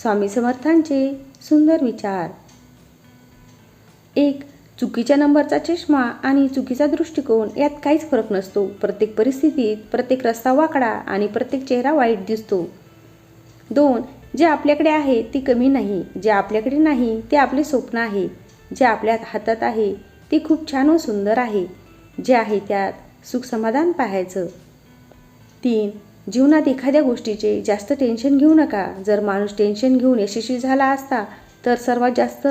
स्वामी समर्थांचे सुंदर विचार. एक चुकीच्या नंबरचा चष्मा आणि चुकीचा दृष्टिकोन यात काहीच फरक नसतो. प्रत्येक परिस्थितीत प्रत्येक रस्ता वाकडा आणि प्रत्येक चेहरा वाईट दिसतो. दोन जे आपल्याकडे आहे ते कमी नाही. जे आपल्याकडे नाही ते आपले स्वप्न आहे. जे आपल्या हातात आहे ते खूप छान व सुंदर आहे. जे आहे त्यात सुख समाधान पाहायचं. तीन जीवनात एखाद्या गोष्टीचे जास्त टेन्शन घेऊ नका. जर माणूस टेन्शन घेऊन यशस्वी झाला असता तर सर्वात जास्त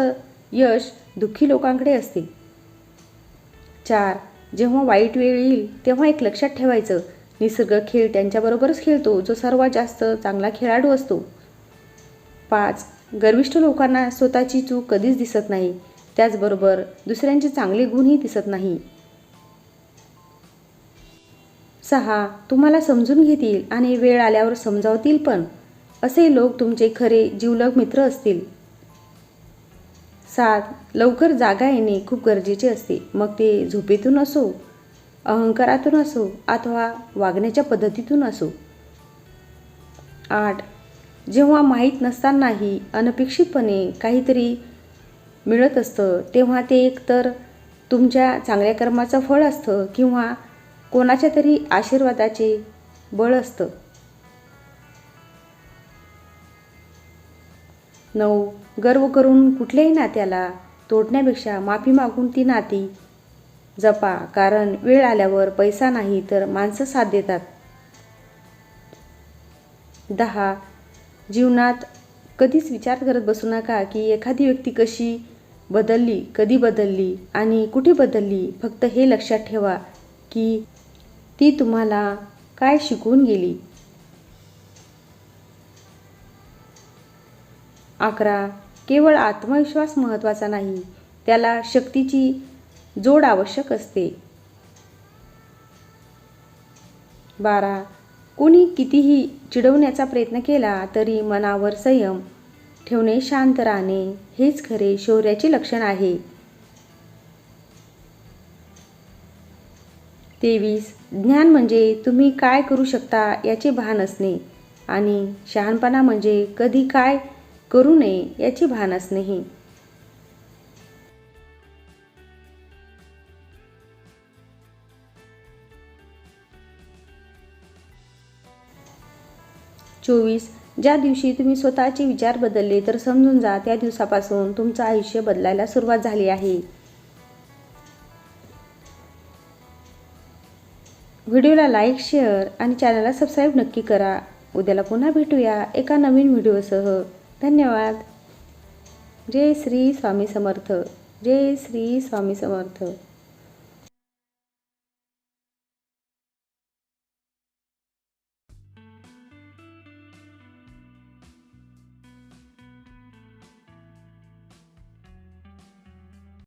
यश दुःखी लोकांकडे असते. चार जेव्हा वाईट वेळ येईल तेव्हा एक लक्षात ठेवायचं. निसर्ग खेळ त्यांच्याबरोबरच खेळतो जो सर्वात जास्त चांगला खेळाडू असतो. पाच गर्विष्ठ लोकांना स्वतःची चूक कधीच दिसत नाही. त्याचबरोबर दुसऱ्यांचे चांगले गुणही दिसत नाही. सहा तुम्हाला समजून घेतील आणि वेळ आल्यावर समजावतील पण. असे लोक तुमचे खरे जीवलग मित्र असतील. सात लवकर जागा येणे खूप गरजेचे असते. मग ते झोपेतून असो अहंकारातून असो अथवा वागण्याच्या पद्धतीतून असो. आठ जेव्हा माहीत नसतानाही अनपेक्षितपणे काहीतरी मिळत असतं तेव्हा ते एकतर तुमच्या चांगल्या कर्माचं फळ असतं किंवा कोणाच्या तरी आशीर्वादाचे बळ असतं. नऊ. गर्व करून कुठल्याही नात्याला तोडण्यापेक्षा माफी मागून ती नाती जपा कारण वेळ आल्यावर पैसा नाही तर माणसं साथ देतात. दहा. जीवनात कधीच विचार करत बसू नका की एखादी व्यक्ती कशी बदलली कधी बदलली आणि कुठे बदलली फक्त हे लक्षात ठेवा की ती तुम्हाला काय शिकून गेली? अकरा. केवळ आत्मविश्वास महत्त्वाचा नाही त्याला शक्तीची जोड आवश्यक असते. बारा. कोणी कितीही चिडवण्याचा प्रयत्न केला तरी मनावर संयम ठेवणे शांत राहणे हेच खरे शौर्याचे लक्षण आहे. तेवीस. ज्ञान म्हणजे तुम्ही काय करू शकता याचे भान असणे आणि शहाणपणा म्हणजे कधी काय करू नये याचे भान असणेही चोवीस. ज्या दिवशी तुम्ही स्वतःचे विचार बदलले तर समजून जा त्या दिवसापासून तुमचं आयुष्य बदलायला सुरुवात झाली आहे. व्हिडिओला लाईक शेअर आणि चॅनलला सबस्क्राईब नक्की करा. उद्याला पुन्हा भेटूया एका नवीन व्हिडिओसह. धन्यवाद. जय श्री स्वामी समर्थ. जय श्री स्वामी समर्थ.